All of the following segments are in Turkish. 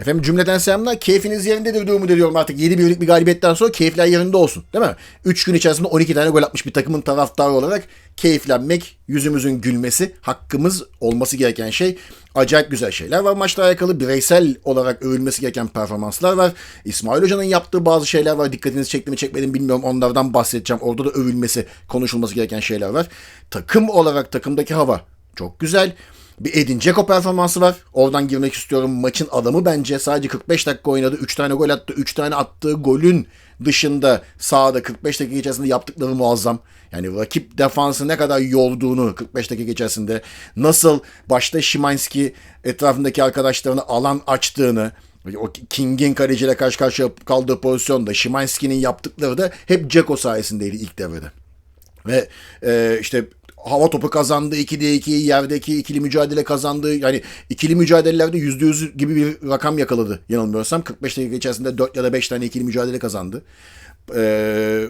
Efendim cümleten selamlar. Keyfiniz yerindedir diyor umut ediyorum artık. 7 birlik bir galibiyetten sonra keyifler yerinde olsun. Değil mi? 3 gün içerisinde 12 tane gol atmış bir takımın taraftarı olarak keyiflenmek, yüzümüzün gülmesi, hakkımız olması gereken şey. Acayip güzel şeyler var maçla alakalı. Bireysel olarak övülmesi gereken performanslar var. İsmail Hoca'nın yaptığı bazı şeyler var. Dikkatinizi çekti mi çekmedi mi bilmiyorum. Onlardan bahsedeceğim. Orada da övülmesi, konuşulması gereken şeyler var. Takım olarak takımdaki hava çok güzel. Bir Edin Dzeko performansı var. Oradan girmek istiyorum. Maçın adamı bence sadece 45 dakika oynadı. 3 tane gol attı. 3 tane attığı golün dışında sahada 45 dakika içerisinde yaptıkları muazzam. Yani rakip defansı ne kadar yorduğunu 45 dakika içerisinde nasıl başta Şimanski etrafındaki arkadaşlarını alan açtığını o King'in kaleciyle karşı karşıya kaldığı pozisyonda Şimanski'nin yaptıkları da hep Dzeko sayesindeydi ilk devrede. Ve e, işte hava topu kazandı. 2'de 2 yerdeki ikili mücadele kazandı. Yani ikili mücadelelerde %100 gibi bir rakam yakaladı yanılmıyorsam. 45 dakika içerisinde 4 ya da 5 tane ikili mücadele kazandı. Ee,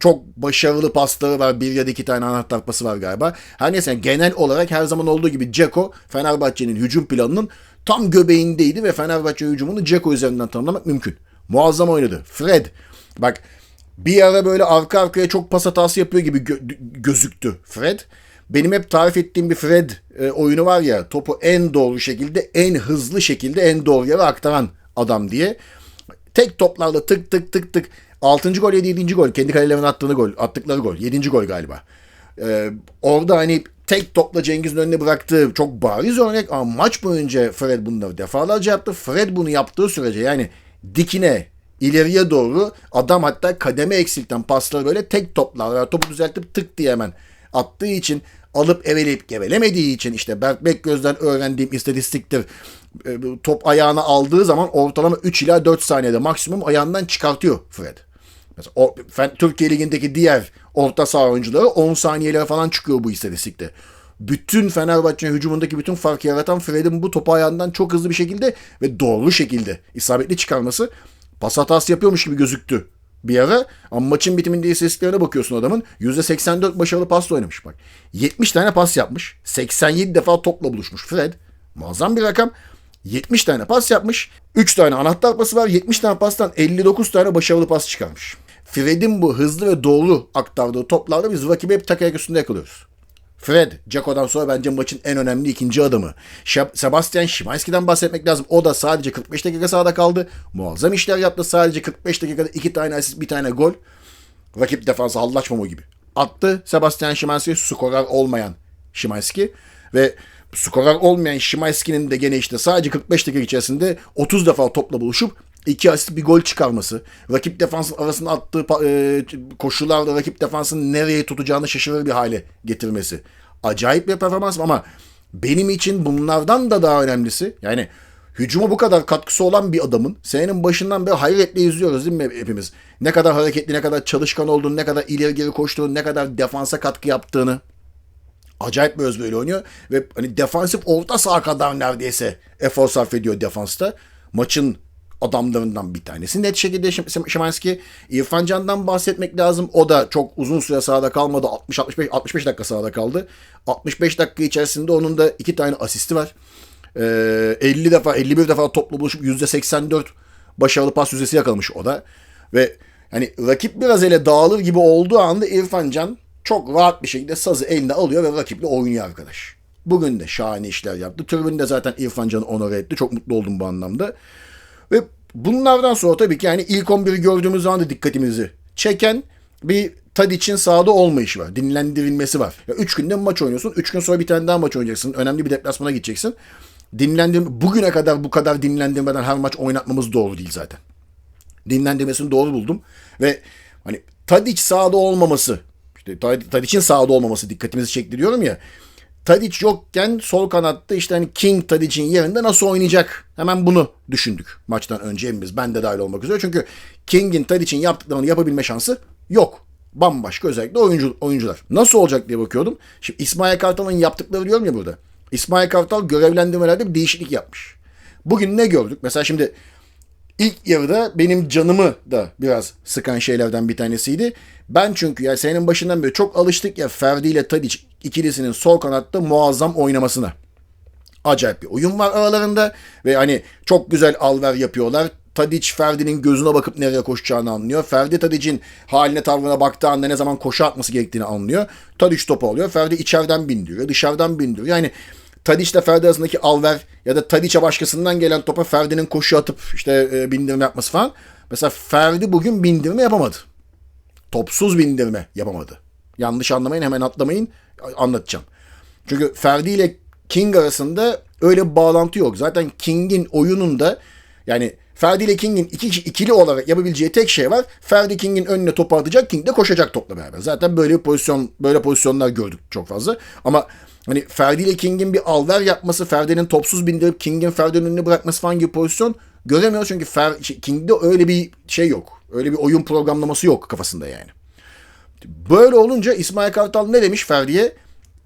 çok başarılı pasları var. Bir ya da iki tane anahtar pası var galiba. Her neyse genel olarak her zaman olduğu gibi Ceko Fenerbahçe'nin hücum planının tam göbeğindeydi ve Fenerbahçe hücumunu Ceko üzerinden tanımlamak mümkün. Muazzam oynadı. Fred bak bir ara böyle arka arkaya çok pas hatası yapıyor gibi gö- gözüktü Fred. Benim hep tarif ettiğim bir Fred e, oyunu var ya topu en doğru şekilde en hızlı şekilde en doğru yere aktaran adam diye. Tek toplarla tık tık tık tık 6. gol 7. gol kendi kalelerine attığını gol attıkları gol 7. gol galiba. Ee, orada hani tek topla Cengiz'in önüne bıraktığı çok bariz örnek ama maç boyunca Fred bunları defalarca yaptı. Fred bunu yaptığı sürece yani dikine ileriye doğru adam hatta kademe eksilten pasları böyle tek toplar topu düzeltip tık diye hemen attığı için alıp eveleyip gevelemediği için işte Berk Bekgöz'den öğrendiğim istatistiktir. E, top ayağına aldığı zaman ortalama 3 ila 4 saniyede maksimum ayağından çıkartıyor Fred. Mesela o, Türkiye Ligi'ndeki diğer orta saha oyuncuları 10 saniyelere falan çıkıyor bu istatistikte. Bütün Fenerbahçe hücumundaki bütün farkı yaratan Fred'in bu topu ayağından çok hızlı bir şekilde ve doğru şekilde isabetli çıkarması pas hatası yapıyormuş gibi gözüktü bir ara. Ama maçın bitiminde istatistiklerine bakıyorsun adamın. %84 başarılı pasla oynamış bak. 70 tane pas yapmış. 87 defa topla buluşmuş Fred. Muazzam bir rakam. 70 tane pas yapmış. 3 tane anahtar pası var. 70 tane pastan 59 tane başarılı pas çıkarmış. Fred'in bu hızlı ve doğru aktardığı toplarda biz rakibi hep tek ayak üstünde yakalıyoruz. Fred, Jaco'dan sonra bence maçın en önemli ikinci adamı. Sebastian Szymański'den bahsetmek lazım. O da sadece 45 dakika sahada kaldı. Muazzam işler yaptı. Sadece 45 dakikada iki tane asist, bir tane gol. Rakip defansı hallaçmama gibi. Attı Sebastian Szymański, skorer olmayan Szymański. Ve skorer olmayan Szymański'nin de gene işte sadece 45 dakika içerisinde 30 defa topla buluşup iki asist bir gol çıkarması, rakip defansın arasında attığı e, koşullarda rakip defansın nereye tutacağını şaşırır bir hale getirmesi. Acayip bir performans ama benim için bunlardan da daha önemlisi yani hücuma bu kadar katkısı olan bir adamın senenin başından beri hayretle izliyoruz değil mi hepimiz? Ne kadar hareketli, ne kadar çalışkan olduğunu, ne kadar ileri geri koştuğunu, ne kadar defansa katkı yaptığını. Acayip bir özveriyle oynuyor ve hani defansif orta saha kadar neredeyse efor sarf ediyor defansta. Maçın adamlarından bir tanesi. Net şekilde Şimanski. İrfan Can'dan bahsetmek lazım. O da çok uzun süre sahada kalmadı. 60-65 65 dakika sahada kaldı. 65 dakika içerisinde onun da iki tane asisti var. Ee, 50 defa 51 defa toplu buluşup %84 başarılı pas yüzdesi yakalamış o da. Ve hani rakip biraz ele dağılır gibi olduğu anda İrfan Can çok rahat bir şekilde sazı eline alıyor ve rakiple oynuyor arkadaş. Bugün de şahane işler yaptı. Tribün de zaten İrfan Can'ı onore etti. Çok mutlu oldum bu anlamda. Ve bunlardan sonra tabii ki yani ilk 11'i gördüğümüz zaman da dikkatimizi çeken bir Tadic'in sahada olmayışı var. Dinlendirilmesi var. Ya üç günde maç oynuyorsun. Üç gün sonra bir tane daha maç oynayacaksın. Önemli bir deplasmana gideceksin. Dinlendirme, bugüne kadar bu kadar dinlendirmeden her maç oynatmamız doğru değil zaten. Dinlendirmesini doğru buldum. Ve hani Tadic sahada olmaması, işte Tadic'in sahada olmaması dikkatimizi çekti ya. Tadic yokken sol kanatta işte hani King Tadic'in yerinde nasıl oynayacak? Hemen bunu düşündük maçtan önce biz. Ben de dahil olmak üzere. Çünkü King'in Tadic'in yaptıklarını yapabilme şansı yok. Bambaşka özellikle oyuncu, oyuncular. Nasıl olacak diye bakıyordum. Şimdi İsmail Kartal'ın yaptıkları diyorum ya burada. İsmail Kartal görevlendirmelerde bir değişiklik yapmış. Bugün ne gördük? Mesela şimdi ilk yarıda benim canımı da biraz sıkan şeylerden bir tanesiydi. Ben çünkü ya senin başından beri çok alıştık ya Ferdi ile Tadic ikilisinin sol kanatta muazzam oynamasına. Acayip bir uyum var aralarında ve hani çok güzel alver yapıyorlar. Tadic Ferdi'nin gözüne bakıp nereye koşacağını anlıyor. Ferdi Tadic'in haline tavrına baktığı anda ne zaman koşu atması gerektiğini anlıyor. Tadic topu alıyor. Ferdi içeriden bindiriyor. Dışarıdan bindiriyor. Yani Tadic ile Ferdi arasındaki alver ya da Tadic'e başkasından gelen topa Ferdi'nin koşu atıp işte e, bindirme yapması falan. Mesela Ferdi bugün bindirme yapamadı. Topsuz bindirme yapamadı. Yanlış anlamayın hemen atlamayın anlatacağım. Çünkü Ferdi ile King arasında öyle bir bağlantı yok. Zaten King'in oyununda yani Ferdi ile King'in iki, ikili olarak yapabileceği tek şey var. Ferdi King'in önüne topu atacak, King de koşacak topla beraber. Zaten böyle bir pozisyon, böyle pozisyonlar gördük çok fazla. Ama hani Ferdi ile King'in bir alver yapması, Ferdi'nin topsuz bindirip King'in Ferdi'nin önüne bırakması falan gibi pozisyon göremiyoruz. Çünkü Fer, şey, King'de öyle bir şey yok. Öyle bir oyun programlaması yok kafasında yani. Böyle olunca İsmail Kartal ne demiş Ferdi'ye?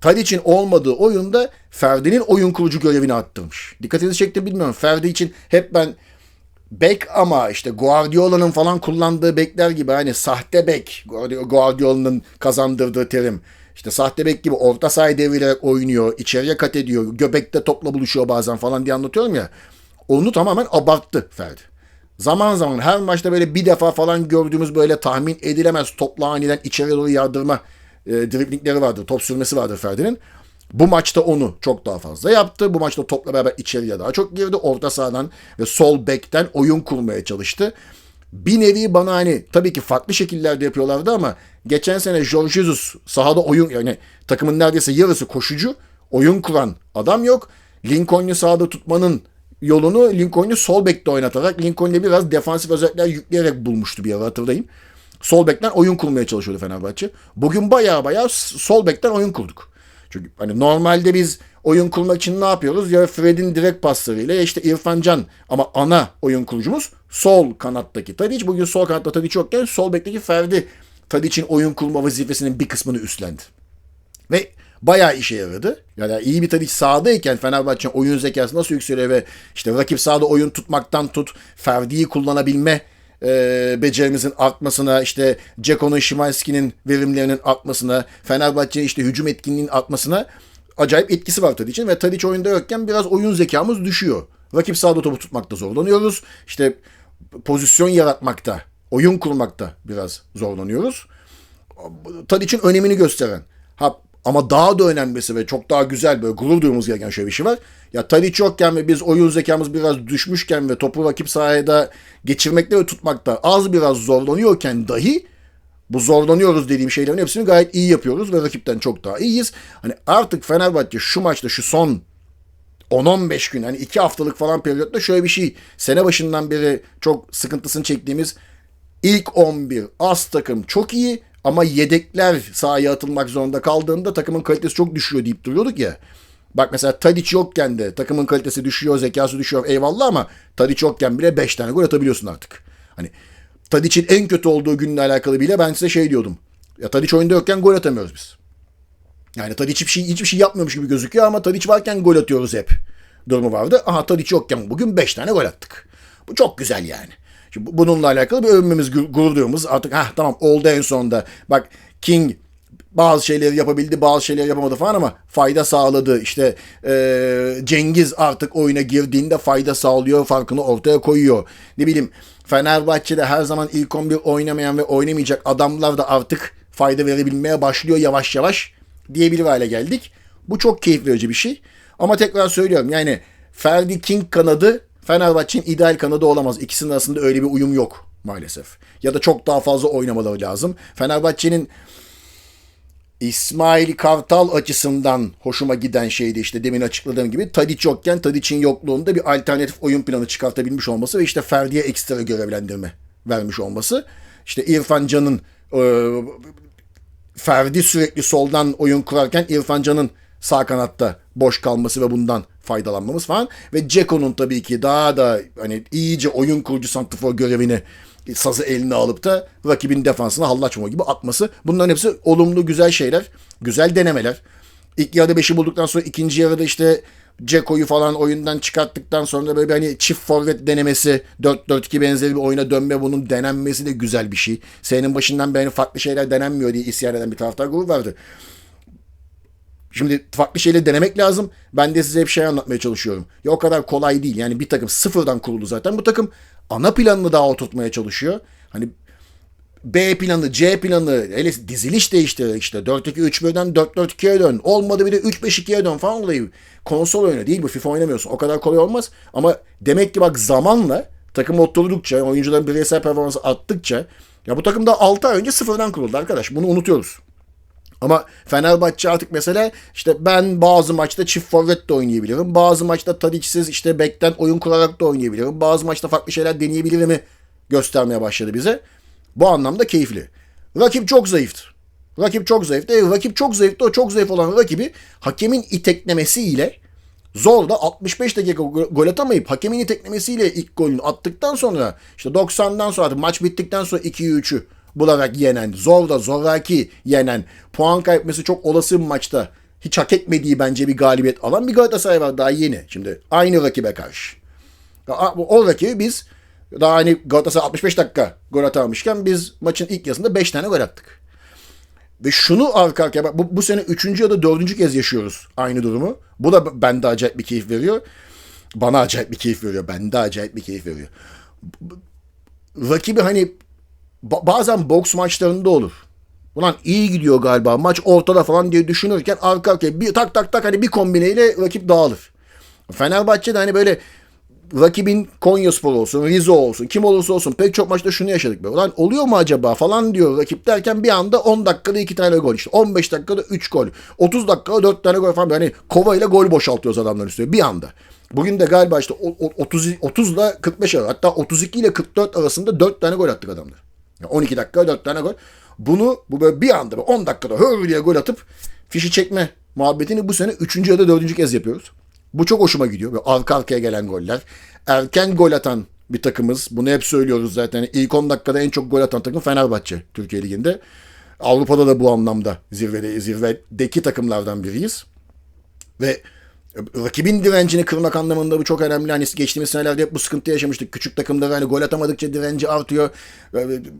Tadic'in olmadığı oyunda Ferdi'nin oyun kurucu görevini arttırmış. Dikkatinizi çekti bilmiyorum. Ferdi için hep ben bek ama işte Guardiola'nın falan kullandığı bekler gibi hani sahte bek Guardiola'nın kazandırdığı terim. İşte sahte bek gibi orta sahayı devirerek oynuyor, içeriye kat ediyor, göbekte topla buluşuyor bazen falan diye anlatıyorum ya. Onu tamamen abarttı Ferdi. Zaman zaman her maçta böyle bir defa falan gördüğümüz böyle tahmin edilemez topla aniden içeri doğru yardırma e, driblingleri vardır. Top sürmesi vardır Ferdi'nin. Bu maçta onu çok daha fazla yaptı. Bu maçta topla beraber içeriye daha çok girdi. Orta sahadan ve sol bekten oyun kurmaya çalıştı. Bir nevi bana hani tabii ki farklı şekillerde yapıyorlardı ama geçen sene Jorge Jesus sahada oyun yani takımın neredeyse yarısı koşucu oyun kuran adam yok. Lincoln'u sahada tutmanın yolunu Lincoln'u sol bekte oynatarak Lincoln'u biraz defansif özellikler yükleyerek bulmuştu bir ara hatırlayın. Sol bekten oyun kurmaya çalışıyordu Fenerbahçe. Bugün baya baya sol bekten oyun kurduk. Çünkü hani normalde biz oyun kurmak için ne yapıyoruz? Ya Fred'in direkt paslarıyla ya işte İrfan Can ama ana oyun kurucumuz sol kanattaki Tadic. Bugün sol kanatta Tadic yokken sol bekteki Ferdi Tadic'in oyun kurma vazifesinin bir kısmını üstlendi. Ve bayağı işe yaradı. Yani iyi bir Tadic sahadayken Fenerbahçe'nin oyun zekası nasıl yükseliyor ve işte rakip sahada oyun tutmaktan tut Ferdi'yi kullanabilme e, becerimizin artmasına, işte Ceko'nun, Şimanski'nin verimlerinin artmasına, Fenerbahçe'nin işte hücum etkinliğinin artmasına acayip etkisi var Tadic'in ve Tadic oyunda yokken biraz oyun zekamız düşüyor. Rakip sahada topu tutmakta zorlanıyoruz. İşte pozisyon yaratmakta, oyun kurmakta biraz zorlanıyoruz. Tadic'in önemini gösteren. Ha ama daha da önemlisi ve çok daha güzel böyle gurur duymamız gereken şöyle bir şey var. Ya Tadic yokken ve biz oyun zekamız biraz düşmüşken ve topu rakip sahada geçirmekte ve tutmakta az biraz zorlanıyorken dahi bu zorlanıyoruz dediğim şeylerin hepsini gayet iyi yapıyoruz ve rakipten çok daha iyiyiz. Hani artık Fenerbahçe şu maçta şu son 10-15 gün hani 2 haftalık falan periyotta şöyle bir şey sene başından beri çok sıkıntısını çektiğimiz ilk 11 az takım çok iyi ama yedekler sahaya atılmak zorunda kaldığında takımın kalitesi çok düşüyor deyip duruyorduk ya. Bak mesela Tadic yokken de takımın kalitesi düşüyor, zekası düşüyor eyvallah ama Tadic yokken bile 5 tane gol atabiliyorsun artık. Hani Tadic'in en kötü olduğu günle alakalı bile ben size şey diyordum. Ya Tadic oyunda yokken gol atamıyoruz biz. Yani Tadic hiçbir şey, hiçbir şey yapmıyormuş gibi gözüküyor ama Tadic varken gol atıyoruz hep. Durumu vardı. Aha Tadic yokken bugün 5 tane gol attık. Bu çok güzel yani. Şimdi bununla alakalı bir övünmemiz, gurur duymamız artık ha tamam oldu en sonunda. Bak King bazı şeyleri yapabildi, bazı şeyleri yapamadı falan ama fayda sağladı. İşte e, Cengiz artık oyuna girdiğinde fayda sağlıyor, farkını ortaya koyuyor. Ne bileyim Fenerbahçe'de her zaman ilk 11 oynamayan ve oynamayacak adamlar da artık fayda verebilmeye başlıyor yavaş yavaş diyebilir hale geldik. Bu çok keyif verici bir şey. Ama tekrar söylüyorum yani Ferdi King kanadı Fenerbahçe'nin ideal kanadı olamaz. İkisinin arasında öyle bir uyum yok maalesef. Ya da çok daha fazla oynamaları lazım. Fenerbahçe'nin İsmail Kartal açısından hoşuma giden şeydi işte demin açıkladığım gibi Tadic yokken Tadic'in yokluğunda bir alternatif oyun planı çıkartabilmiş olması ve işte Ferdi'ye ekstra görevlendirme vermiş olması. İşte İrfan Can'ın e, Ferdi sürekli soldan oyun kurarken İrfan Can'ın sağ kanatta boş kalması ve bundan faydalanmamız falan. Ve Ceko'nun tabii ki daha da hani iyice oyun kurucu santrfor görevini sazı eline alıp da rakibin defansına hallaçma gibi atması. Bunların hepsi olumlu güzel şeyler. Güzel denemeler. İlk yarıda 5'i bulduktan sonra ikinci yarıda işte Ceko'yu falan oyundan çıkarttıktan sonra böyle hani çift forvet denemesi 4-4-2 benzeri bir oyuna dönme bunun denenmesi de güzel bir şey. Senin başından beri farklı şeyler denenmiyor diye isyan eden bir taraftar grubu vardı Şimdi farklı şeyleri denemek lazım. Ben de size hep şey anlatmaya çalışıyorum. Ya o kadar kolay değil. Yani bir takım sıfırdan kuruldu zaten. Bu takım ana planını daha oturtmaya çalışıyor. Hani B planı, C planı, hele diziliş değişti işte. 4-2-3-1'den 4-4-2'ye dön. Olmadı bir de 3-5-2'ye dön falan olayı. Konsol oyunu değil bu. FIFA oynamıyorsun. O kadar kolay olmaz. Ama demek ki bak zamanla takım oturdukça, oyuncuların bireysel performansı arttıkça ya bu takım da 6 ay önce sıfırdan kuruldu arkadaş. Bunu unutuyoruz. Ama Fenerbahçe artık mesela işte ben bazı maçta çift forvet de oynayabilirim. Bazı maçta Tadic'siz işte bekten oyun kurarak da oynayabilirim. Bazı maçta farklı şeyler deneyebilirim göstermeye başladı bize. Bu anlamda keyifli. Rakip çok zayıftı. Rakip çok zayıftı. E, rakip çok zayıftı. O çok zayıf olan rakibi hakemin iteklemesiyle zor da 65 dakika gol atamayıp hakemin iteklemesiyle ilk golünü attıktan sonra işte 90'dan sonra maç bittikten sonra 2'yi 3'ü bularak yenen, zor da zoraki yenen, puan kaybetmesi çok olası bir maçta hiç hak etmediği bence bir galibiyet alan bir Galatasaray var daha yeni. Şimdi aynı rakibe karşı. O rakibi biz daha hani Galatasaray 65 dakika gol atamamışken biz maçın ilk yarısında 5 tane gol attık. Ve şunu arka arkaya bak bu, bu sene 3. ya da 4. kez yaşıyoruz aynı durumu. Bu da bende acayip bir keyif veriyor. Bana acayip bir keyif veriyor. Bende acayip bir keyif veriyor. Rakibi hani bazen boks maçlarında olur. Ulan iyi gidiyor galiba maç ortada falan diye düşünürken arka arkaya bir tak tak tak hani bir kombineyle rakip dağılır. Fenerbahçe'de hani böyle rakibin Konya Spor olsun, Rize olsun, kim olursa olsun pek çok maçta şunu yaşadık. Böyle. Ulan oluyor mu acaba falan diyor rakip derken bir anda 10 dakikada 2 tane gol işte. 15 dakikada 3 gol. 30 dakikada 4 tane gol falan. Yani kova ile gol boşaltıyoruz adamların üstüne bir anda. Bugün de galiba işte 30, 30 ile 45 arası hatta 32 ile 44 arasında 4 tane gol attık adamlar. Yani 12 dakika 4 tane gol. Bunu bu böyle bir anda 10 dakikada hır diye gol atıp fişi çekme muhabbetini bu sene 3. ya da 4. kez yapıyoruz. Bu çok hoşuma gidiyor. Böyle arka arkaya gelen goller. Erken gol atan bir takımız. Bunu hep söylüyoruz zaten. İlk 10 dakikada en çok gol atan takım Fenerbahçe Türkiye Ligi'nde. Avrupa'da da bu anlamda zirvede, zirvedeki takımlardan biriyiz. Ve rakibin direncini kırmak anlamında bu çok önemli. Hani geçtiğimiz senelerde hep bu sıkıntı yaşamıştık. Küçük takımda hani gol atamadıkça direnci artıyor.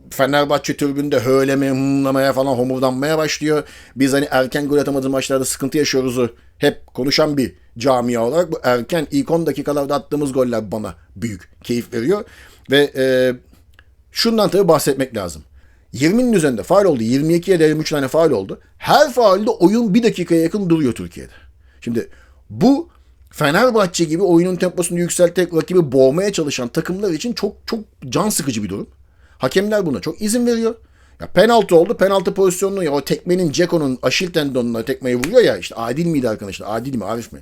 Fenerbahçe türbünde höleme, hımlamaya falan homurdanmaya başlıyor. Biz hani erken gol atamadığımız maçlarda sıkıntı yaşıyoruzu hep konuşan bir camia olarak bu erken ilk 10 dakikalarda attığımız goller bana büyük keyif veriyor. Ve e, şundan tabii bahsetmek lazım. 20'nin üzerinde faal oldu. 22'ye de 23 tane faal oldu. Her faalde oyun bir dakikaya yakın duruyor Türkiye'de. Şimdi bu Fenerbahçe gibi oyunun temposunu yükselterek rakibi boğmaya çalışan takımlar için çok çok can sıkıcı bir durum. Hakemler buna çok izin veriyor. Ya penaltı oldu. Penaltı pozisyonunu ya o tekmenin Ceko'nun aşil tendonuna tekmeyi vuruyor ya işte adil miydi arkadaşlar? Adil mi? Arif mi?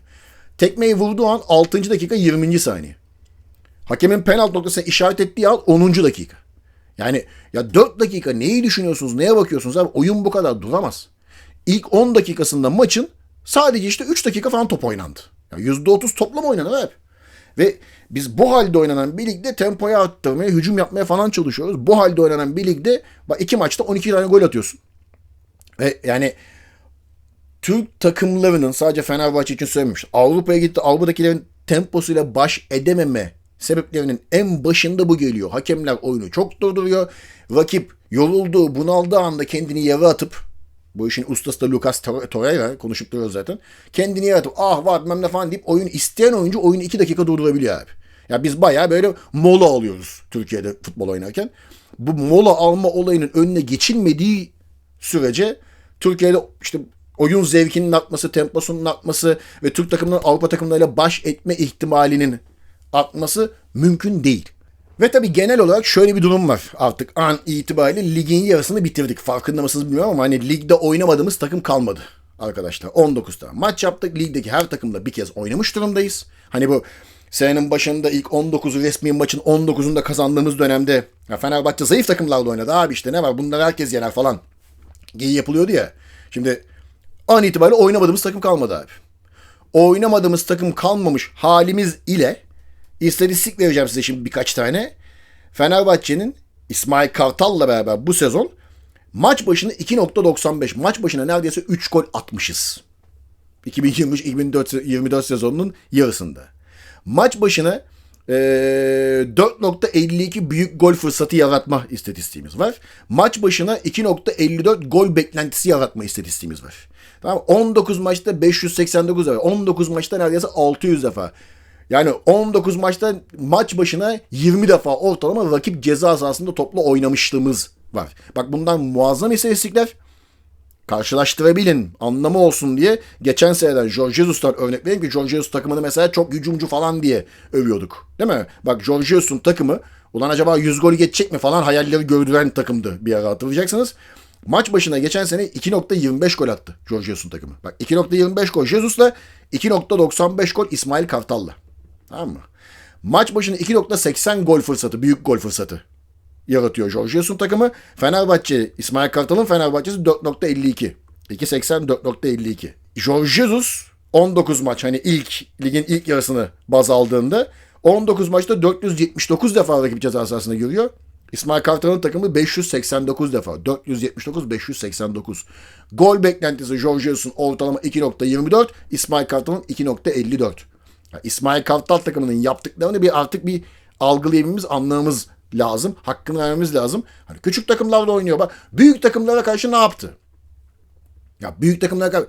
Tekmeyi vurduğu an 6. dakika 20. saniye. Hakemin penaltı noktasına işaret ettiği an 10. dakika. Yani ya 4 dakika neyi düşünüyorsunuz? Neye bakıyorsunuz abi? Oyun bu kadar duramaz. İlk 10 dakikasında maçın sadece işte 3 dakika falan top oynandı. Ya %30 toplam oynanan hep. Ve biz bu halde oynanan bir ligde tempoyu arttırmaya, hücum yapmaya falan çalışıyoruz. Bu halde oynanan bir ligde iki maçta 12 tane gol atıyorsun. Ve yani Türk takımlarının sadece Fenerbahçe için söylememiş. Avrupa'ya gitti. Avrupa'dakilerin temposuyla baş edememe sebeplerinin en başında bu geliyor. Hakemler oyunu çok durduruyor. Rakip yorulduğu, bunaldığı anda kendini yere atıp bu işin ustası da Lucas Torreira konuşup duruyor zaten. Kendini yaratıp ah var bilmem ne falan deyip oyun isteyen oyuncu oyunu iki dakika durdurabiliyor abi. Ya biz bayağı böyle mola alıyoruz Türkiye'de futbol oynarken. Bu mola alma olayının önüne geçilmediği sürece Türkiye'de işte oyun zevkinin artması, temposunun artması ve Türk takımının Avrupa takımlarıyla baş etme ihtimalinin artması mümkün değil. Ve tabii genel olarak şöyle bir durum var artık an itibariyle ligin yarısını bitirdik. Farkında mısınız bilmiyorum ama hani ligde oynamadığımız takım kalmadı arkadaşlar. 19 tane maç yaptık. Ligdeki her takımda bir kez oynamış durumdayız. Hani bu senenin başında ilk 19'u resmi maçın 19'unda kazandığımız dönemde ya Fenerbahçe zayıf takımlarla oynadı abi işte ne var bunlar herkes yener falan. Giyi yapılıyordu ya. Şimdi an itibariyle oynamadığımız takım kalmadı abi. Oynamadığımız takım kalmamış halimiz ile İstatistik vereceğim size şimdi birkaç tane. Fenerbahçe'nin İsmail Kartal'la beraber bu sezon maç başına 2.95 maç başına neredeyse 3 gol atmışız. 2023-2024 sezonunun yarısında. Maç başına e, 4.52 büyük gol fırsatı yaratma istatistiğimiz var. Maç başına 2.54 gol beklentisi yaratma istatistiğimiz var. Tamam 19 maçta 589 defa. 19 maçta neredeyse 600 defa. Yani 19 maçta maç başına 20 defa ortalama rakip ceza sahasında topla oynamışlığımız var. Bak bundan muazzam istatistikler karşılaştırabilin, anlamı olsun diye geçen seneden Jorge Jesus'tan örnek vereyim ki Jorge Jesus takımını mesela çok hücumcu falan diye övüyorduk. Değil mi? Bak Jorge Jesus'un takımı ulan acaba 100 gol geçecek mi falan hayalleri gördüren takımdı bir ara hatırlayacaksınız. Maç başına geçen sene 2.25 gol attı Jorge Jesus'un takımı. Bak 2.25 gol Jesus'la 2.95 gol İsmail Kartal'la. Tamam mı? Maç başına 2.80 gol fırsatı, büyük gol fırsatı yaratıyor Jorge Jesus'un takımı. Fenerbahçe, İsmail Kartal'ın Fenerbahçe'si 4.52. 2.80 4.52. Jorge Jesus 19 maç hani ilk ligin ilk yarısını baz aldığında 19 maçta 479 defa rakip ceza sahasına giriyor. İsmail Kartal'ın takımı 589 defa. 479 589. Gol beklentisi Jorge Jesus'un ortalama 2.24, İsmail Kartal'ın 2.54. İsmail Kartal takımının yaptıklarını bir artık bir algılayabilmemiz, anlamamız lazım. Hakkını vermemiz lazım. Hani küçük takımlarla oynuyor. Bak büyük takımlara karşı ne yaptı? Ya büyük takımlara karşı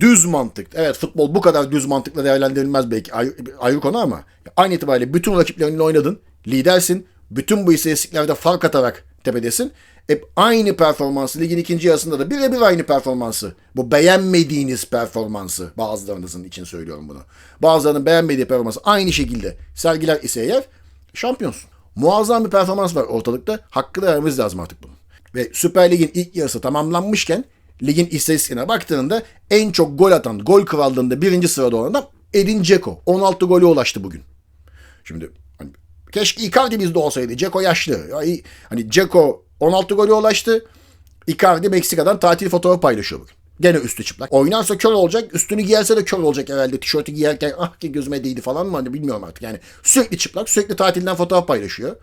düz mantık. Evet futbol bu kadar düz mantıkla değerlendirilmez belki ayrı, ayrı konu ama aynı itibariyle bütün rakiplerinle oynadın. Lidersin. Bütün bu istatistiklerde fark atarak tepedesin. Hep aynı performansı ligin ikinci yarısında da birebir aynı performansı. Bu beğenmediğiniz performansı bazılarınızın için söylüyorum bunu. Bazılarının beğenmediği performansı aynı şekilde sergiler ise eğer şampiyonsun. Muazzam bir performans var ortalıkta. Hakkını vermemiz lazım artık bunun. Ve Süper Lig'in ilk yarısı tamamlanmışken ligin istatistiğine baktığında en çok gol atan, gol krallığında birinci sırada olan adam Edin Dzeko. 16 golü ulaştı bugün. Şimdi hani, keşke Icardi bizde olsaydı. Dzeko yaşlı. Ya, hani Dzeko 16 golü ulaştı. Icardi Meksika'dan tatil fotoğrafı paylaşıyor bugün. Gene üstü çıplak. Oynarsa kör olacak. Üstünü giyerse de kör olacak herhalde. Tişörtü giyerken ah ki gözüme değdi falan mı? Hani bilmiyorum artık. Yani sürekli çıplak. Sürekli tatilden fotoğraf paylaşıyor.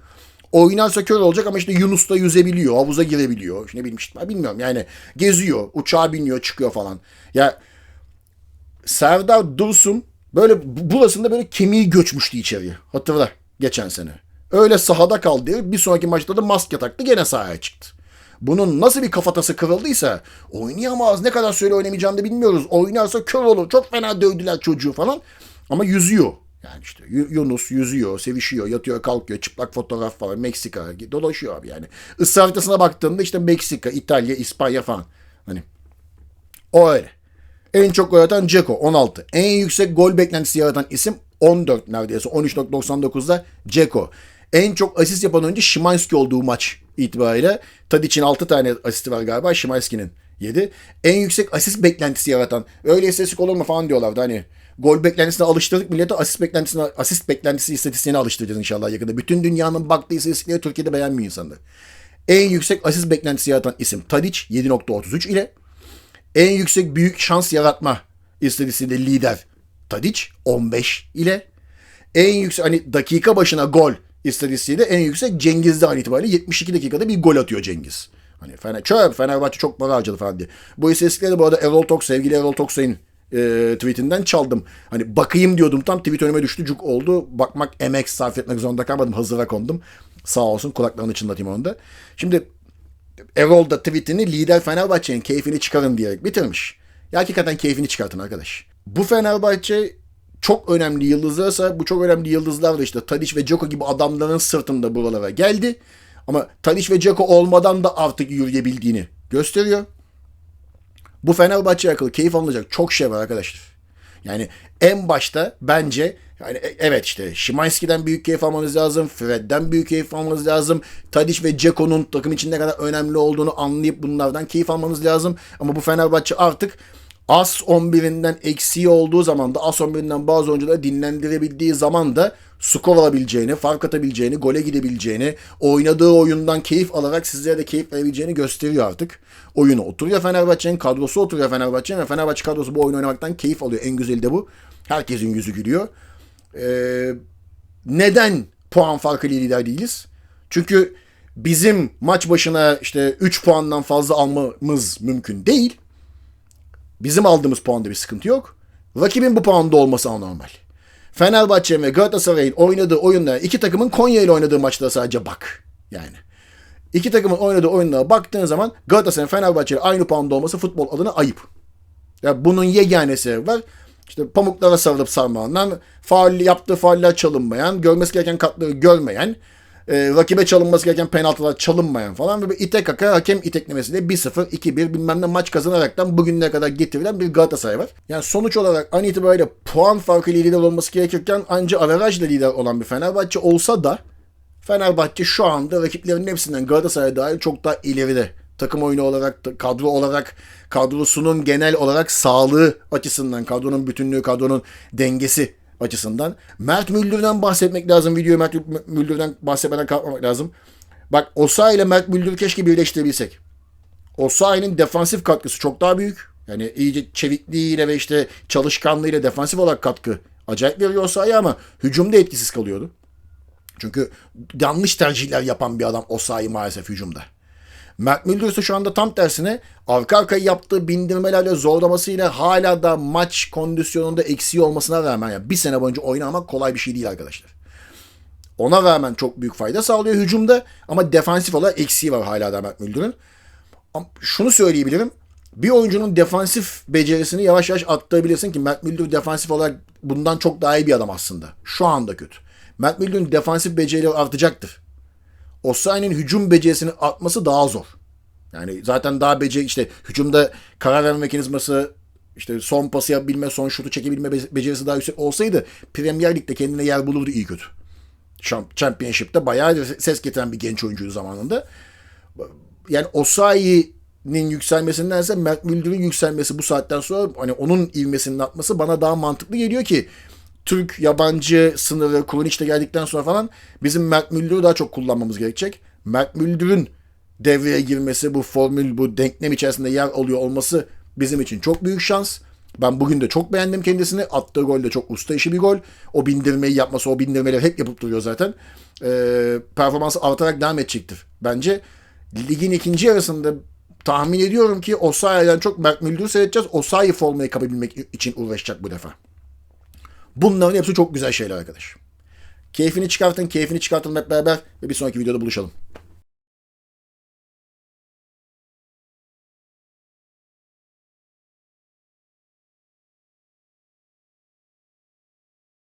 Oynarsa kör olacak ama işte Yunus da yüzebiliyor. Havuza girebiliyor. Ne bileyim işte bilmiyorum. Yani geziyor. Uçağa biniyor çıkıyor falan. Ya Serdar Dursun böyle burasında böyle kemiği göçmüştü içeriye. Hatırla geçen sene. Öyle sahada kaldı bir sonraki maçta da maske taktı gene sahaya çıktı. Bunun nasıl bir kafatası kırıldıysa oynayamaz ne kadar süre oynamayacağını da bilmiyoruz. Oynarsa kör olur. Çok fena dövdüler çocuğu falan. Ama yüzüyor. Yani işte Yunus yüzüyor, sevişiyor, yatıyor, kalkıyor, çıplak fotoğraf falan, Meksika dolaşıyor abi yani. Isı haritasına baktığında işte Meksika, İtalya, İspanya falan. Hani o öyle. En çok gol atan Ceko 16. En yüksek gol beklentisi yaratan isim 14 neredeyse 13.99'da Ceko. En çok asist yapan önce Şimanski olduğu maç itibariyle. Tadic'in 6 tane asisti var galiba. Şimanski'nin 7. En yüksek asist beklentisi yaratan. Öyle istatistik olur mu falan diyorlardı hani. Gol beklentisine alıştırdık millete asist beklentisine asist beklentisi istatistiğine alıştıracağız inşallah yakında. Bütün dünyanın baktığı istatistikleri Türkiye'de beğenmiyor insanlar. En yüksek asist beklentisi yaratan isim Tadic 7.33 ile en yüksek büyük şans yaratma istatistiğinde lider Tadic 15 ile en yüksek hani dakika başına gol istatistiği de en yüksek Cengiz'de an itibariyle 72 dakikada bir gol atıyor Cengiz. Hani Fener, çöp Fenerbahçe çok para harcadı falan diye. Bu istatistikleri bu arada Erol Tok, sevgili Erol Toksay'ın e, tweetinden çaldım. Hani bakayım diyordum tam tweet önüme düştü cuk oldu. Bakmak emek sarf etmek zorunda kalmadım. Hazıra kondum. Sağ olsun kulaklarını çınlatayım onu da. Şimdi Erol da tweetini lider Fenerbahçe'nin keyfini çıkarın diyerek bitirmiş. Ya hakikaten keyfini çıkartın arkadaş. Bu Fenerbahçe çok önemli yıldızlarsa bu çok önemli yıldızlar da işte Tadic ve Dzeko gibi adamların sırtında buralara geldi. Ama Tadic ve Dzeko olmadan da artık yürüyebildiğini gösteriyor. Bu Fenerbahçe akıllı keyif alınacak çok şey var arkadaşlar. Yani en başta bence yani evet işte Şimanski'den büyük keyif almanız lazım. Fred'den büyük keyif almanız lazım. Tadic ve Ceko'nun takım için ne kadar önemli olduğunu anlayıp bunlardan keyif almanız lazım. Ama bu Fenerbahçe artık As 11'inden eksiği olduğu zaman da As 11'inden bazı oyuncuları dinlendirebildiği zaman da skor alabileceğini, fark atabileceğini, gole gidebileceğini, oynadığı oyundan keyif alarak sizlere de keyif verebileceğini gösteriyor artık. Oyunu oturuyor Fenerbahçe'nin, kadrosu oturuyor Fenerbahçe'nin ve Fenerbahçe kadrosu bu oyunu oynamaktan keyif alıyor. En güzeli de bu. Herkesin yüzü gülüyor. Ee, neden puan farkı lider değiliz? Çünkü bizim maç başına işte 3 puandan fazla almamız mümkün değil. Bizim aldığımız puanda bir sıkıntı yok. Rakibin bu puanda olması anormal. Fenerbahçe ve Galatasaray'ın oynadığı oyunlara iki takımın Konya ile oynadığı maçlara sadece bak. Yani. İki takımın oynadığı oyunlara baktığın zaman Galatasaray'ın Fenerbahçe ile aynı puanda olması futbol adına ayıp. Ya bunun yegane sebebi var. İşte pamuklara sarılıp sarmağından, faal yaptığı fauller çalınmayan, görmesi gereken katları görmeyen, e, rakibe çalınması gereken penaltılar çalınmayan falan ve ite kaka hakem iteklemesiyle 1-0, 2-1 bilmem ne maç kazanaraktan bugünlere kadar getirilen bir Galatasaray var. Yani sonuç olarak an itibariyle puan farkıyla lider olması gerekirken anca averajla lider olan bir Fenerbahçe olsa da Fenerbahçe şu anda rakiplerinin hepsinden Galatasaray dahil çok daha ileride. Takım oyunu olarak, kadro olarak, kadrosunun genel olarak sağlığı açısından, kadronun bütünlüğü, kadronun dengesi açısından. Mert Müldür'den bahsetmek lazım. Videoyu Mert Müldür'den bahsetmeden kalkmamak lazım. Bak Osa ile Mert Müldür keşke birleştirebilsek. Osayi'nin defansif katkısı çok daha büyük. Yani iyice çevikliğiyle ve işte çalışkanlığıyla defansif olarak katkı acayip veriyor Osayi ama hücumda etkisiz kalıyordu. Çünkü yanlış tercihler yapan bir adam Osayi maalesef hücumda. Mert Müldür ise şu anda tam tersine arka arkaya yaptığı bindirmelerle zorlamasıyla hala da maç kondisyonunda eksiği olmasına rağmen yani bir sene boyunca oynamak kolay bir şey değil arkadaşlar. Ona rağmen çok büyük fayda sağlıyor hücumda ama defansif olarak eksiği var hala da Müldür'ün. Ama şunu söyleyebilirim. Bir oyuncunun defansif becerisini yavaş yavaş atlayabilirsin ki Mert Müldür defansif olarak bundan çok daha iyi bir adam aslında. Şu anda kötü. Mert Müldür'ün defansif becerileri artacaktır. Osayi'nin hücum becerisini atması daha zor. Yani zaten daha beceri işte hücumda karar verme mekanizması işte son pası yapabilme, son şutu çekebilme becerisi daha yüksek olsaydı Premier Lig'de kendine yer bulurdu iyi kötü. Championship'te bayağı ses getiren bir genç oyuncuydu zamanında. Yani Osayi'nin yükselmesindense Mert Müldür'ün yükselmesi bu saatten sonra hani onun ivmesinin atması bana daha mantıklı geliyor ki Türk yabancı sınırı Kuruniç'te geldikten sonra falan bizim Mert Müldür'ü daha çok kullanmamız gerekecek. Mert Müldür'ün devreye girmesi, bu formül, bu denklem içerisinde yer alıyor olması bizim için çok büyük şans. Ben bugün de çok beğendim kendisini. Attığı gol de çok usta işi bir gol. O bindirmeyi yapması, o bindirmeleri hep yapıp duruyor zaten. Ee, performansı artarak devam edecektir. Bence ligin ikinci yarısında tahmin ediyorum ki Osayi'den çok Mert Müldür'ü seyredeceğiz. Osayi formayı kapabilmek için uğraşacak bu defa. Bunların hepsi çok güzel şeyler arkadaş. Keyfini çıkartın, keyfini çıkartın hep beraber ve bir sonraki videoda buluşalım.